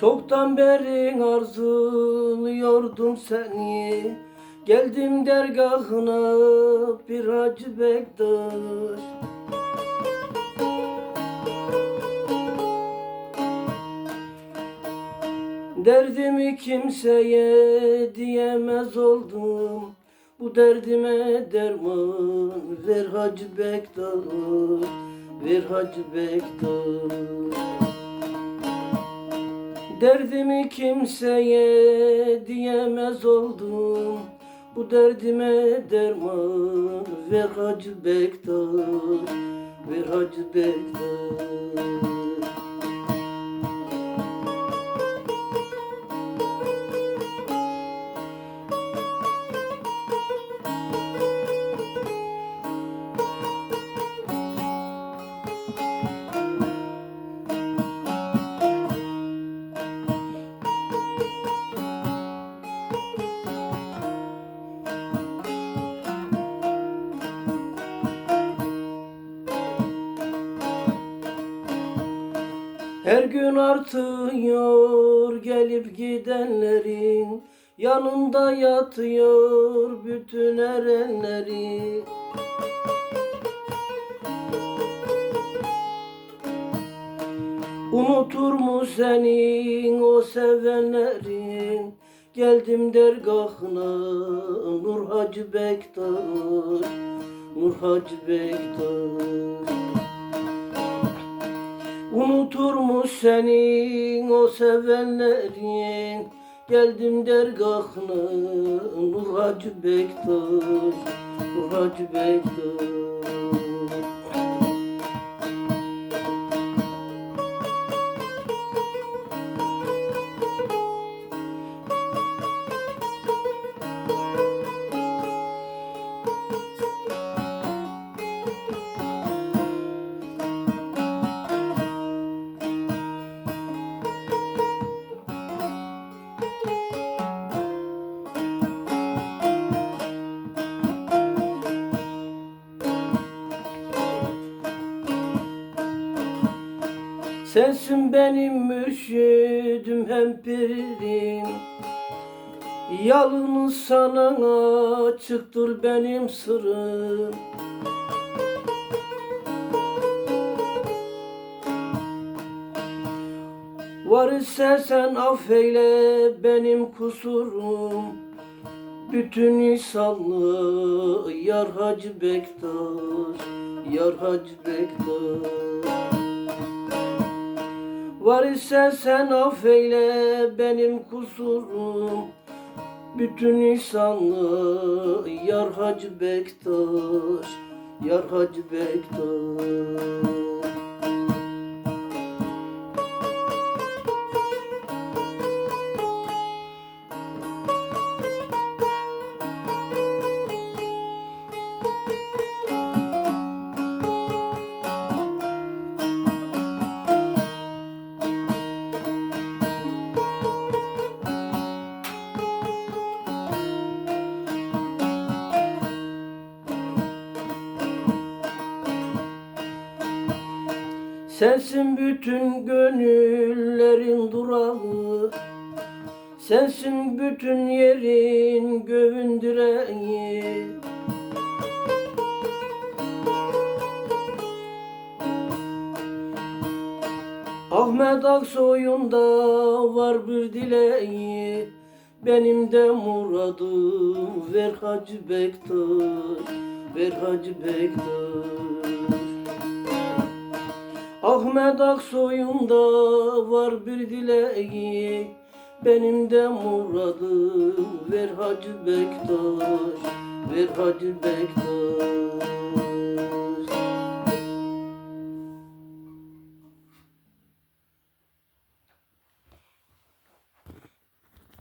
Çoktan beri arzuluyordum seni. Geldim dergahına bir Hacı Bektaş. Derdimi kimseye diyemez oldum. Bu derdime derman ver Hacı Bektaş Ver Hacı Bektaş Derdimi kimseye diyemez oldum. Bu derdime derman ver Hacı Bektaş Ver Hacı Bektaş Her gün artıyor gelip gidenlerin Yanında yatıyor bütün erenleri Unutur mu senin o sevenlerin? Geldim dergahına Nur Hacı Bektaş Nur Hacı Bektaş Unutur mu senin o sevenlerin? Geldim dergahına Nur Hacı Bektaş Nur Hacı Bektaş Sensin benim mürşidim hem pirim Yalnız sana açıktır benim sırrım. Var ise sen affeyle benim kusurum. Bütün insanlığı yar Hacı Bektaş Yar Hacı Bektaş Var ise sen affeyle benim kusurum. Bütün insanlığı yar Hacı Bektaş Yar Hacı Bektaş Sensin bütün gönüllerin durağı. Sensin bütün yerin göğün direği. Ahmet Aksoy'un da var bir dileği. Benim de muradım ver Hacı Bektaş Ver Hacı Bektaş Ahmet Aksoy'un da var bir dileği. Benim de muradım ver Hacı Bektaş Ver Hacı Bektaş